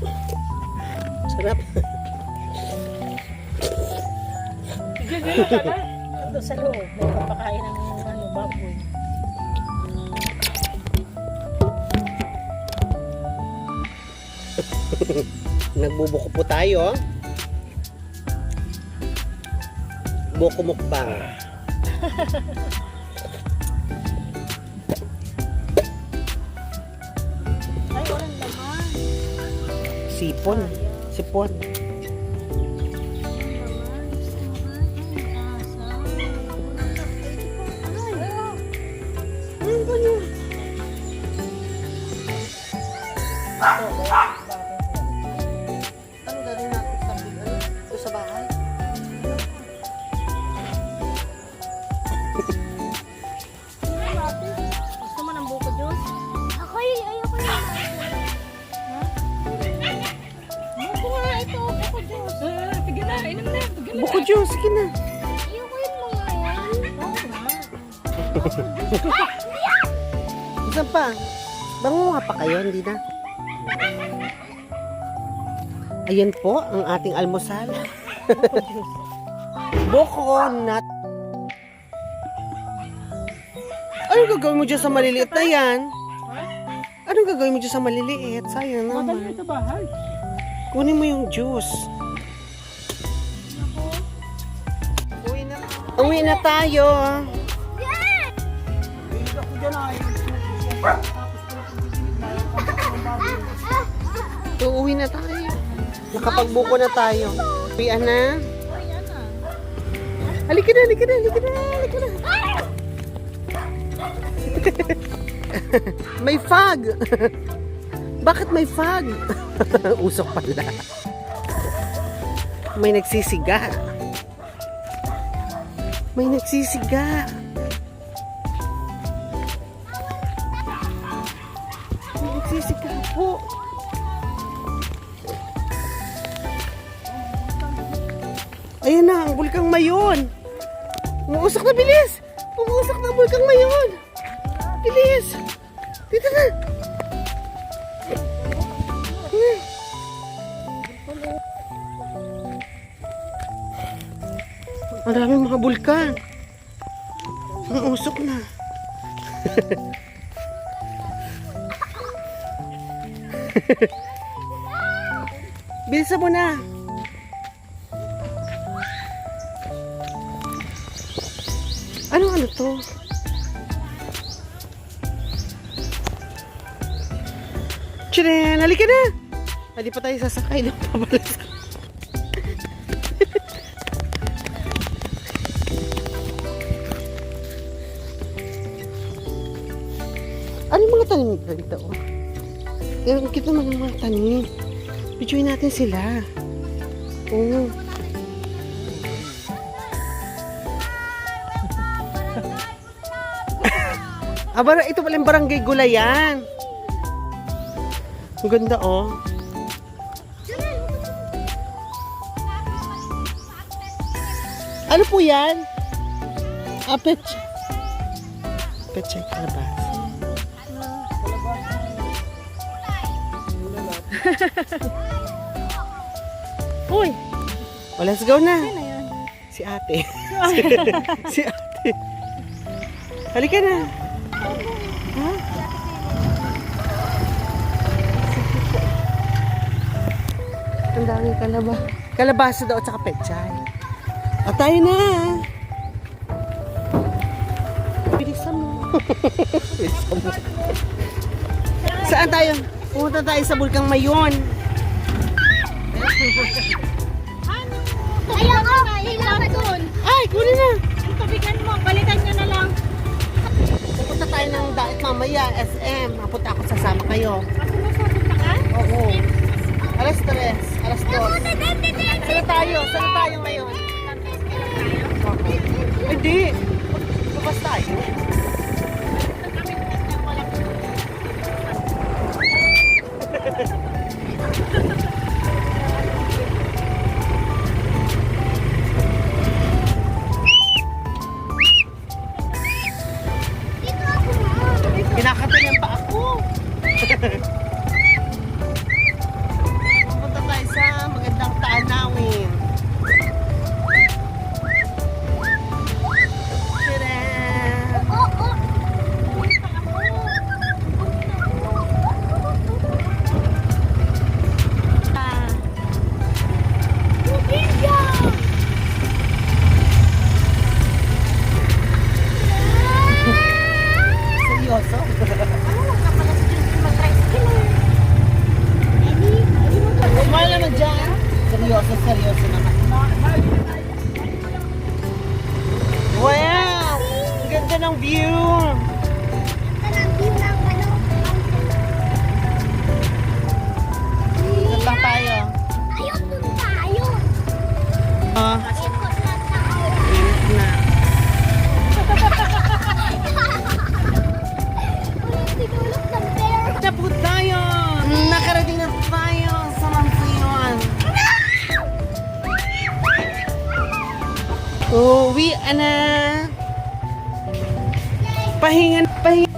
Sarap. Doon sa loob, may papakain ng ano, baboy. Nagbubuko po tayo. Buko mukbang. Sipon. Sipon. Na. Sige na. Buko juice. Sige na. Yun mga yan. Oo nga. Saan pa? Bangunga pa kayo, hindi na. Ayan po ang ating almusal. Buko nut. Ano gagawin mo dyan sa maliliit na yan? Ano gagawin mo dyan sa maliliit? Sayang Madali naman. sa bahay. Kunin mo yung juice. Uwi na tayo. Uuwi na tayo. Nakapagbuko na tayo. Uwian na. Halika na, halika na, halika na, halika na. may fog. Bakit may fog? Usok pala. May nagsisiga. May nagsisiga. May nagsisiga po. Ayan na, ang bulkang mayon. Umuusok na, bilis! Umuusok na ang bulkang mayon. Bilis! Dito na! Hmm. Ang daming mga bulkan. Ang usok na. Bilisan mo na. Ano ano to? Chiren, halika na! Hindi pa tayo sasakay ng pabalas. Ano mga tanim dito? Pero kita naman yung mga tanim. Videoin natin sila. Oo. Aba, ito pala yung barangay Gulayan. Ang ganda oh. Ano po yan? Ah. Pet check kalabas. Uy, Oh, let's go na. Si ate. si ate. Halika na. Ha? Ang daming kalaba. Kalabasa daw at saka pechay. O tayo na. Bilisan mo. Bilisan mo. Saan tayo? Pumunta tayo sa Bulkang Mayon. Ayoko, ayoko dun. Ay, kunin na. Ang tubigan mo, balikan nyo na lang. Pupunta tayo ng dait mamaya, SM. Mapunta ako, sasama kayo. Ako na sa punta ka? Oo. Alas 3, alas 2. Saan tayo? Saan tayo ngayon? Hindi. Ma. Kinakatayan pa ako. Adiós. Uwi na. Pahinga, pahinga.